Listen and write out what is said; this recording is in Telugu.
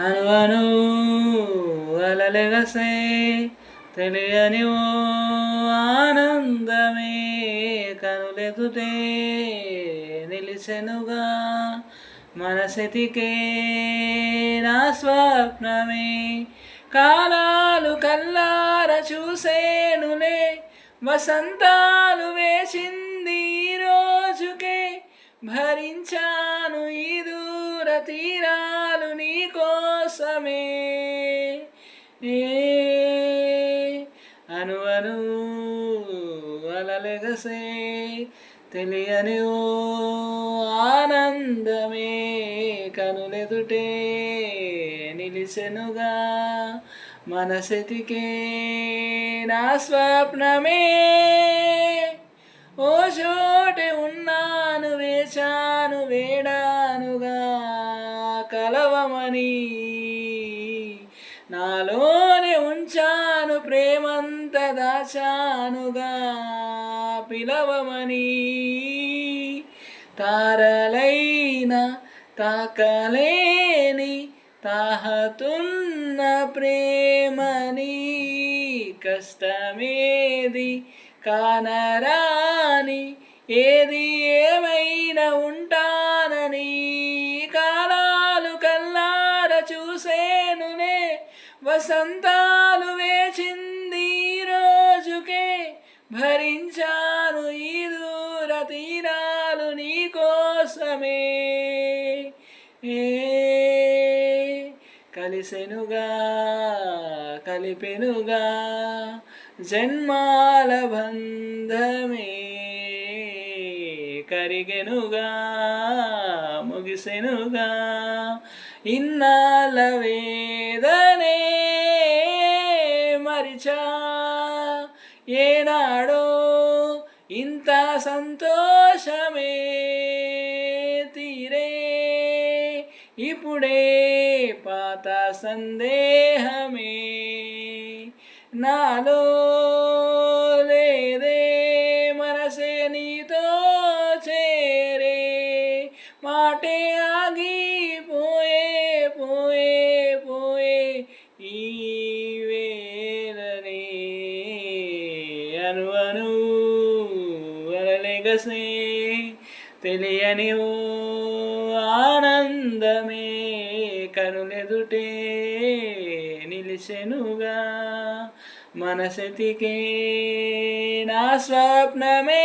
అనువను అలలెగసే తెలియని ఓ ఆనందమే కనులెదుటే నిలిసెనుగా మనసెతికే నా స్వప్నమే కాలాలు కల్లార చూసేనులే వసంతాలు వేసింది రోజుకే భరించాను ఈ దూర తీరాలు నీకో కోసమే. అను అను అలలెగసే. తెలియని ఓ ఆనందమే కనులెదుటే నిలిసెనుగా మనసెతికే నా స్వప్నమే. ఓ చోటే ఉన్నాను వేచాను వేడానుగా కలవమని నాలోనే ఉంచాను ప్రేమంత దాచానుగా పిలవమని. తారలైన తాకలేని తాహతున్న ప్రేమని కష్టమేది కానరాని ఏది ఏమైనా ఉంటానని కాలాలు కల్లార చూసే వసంతాలు వేచింది రోజుకే. భరించాను ఈ దూర తీరాలు నీ కోసమే. కలిసెనుగా కలిపెనుగా జన్మాల బంధమే. కరిగెనుగా. ಮುಗಿಸೆನುಗ? ಇನ್ನಾಲ ವೇದನೆ ಮರಿಚ. ಏನಾಡೋ ಇಂತ ಸಂತೋಷಮೇ ತೀರೇ. ಇಪುಡೇ ಪಾತ ಸಂದೇಹ ಮೇ ನಾಲೋ అను అను అలలెగసే తెలియని ఓ ఆనందమే కనులెదుటే నిలిచెనుగా మనసతికే నా స్వప్నమే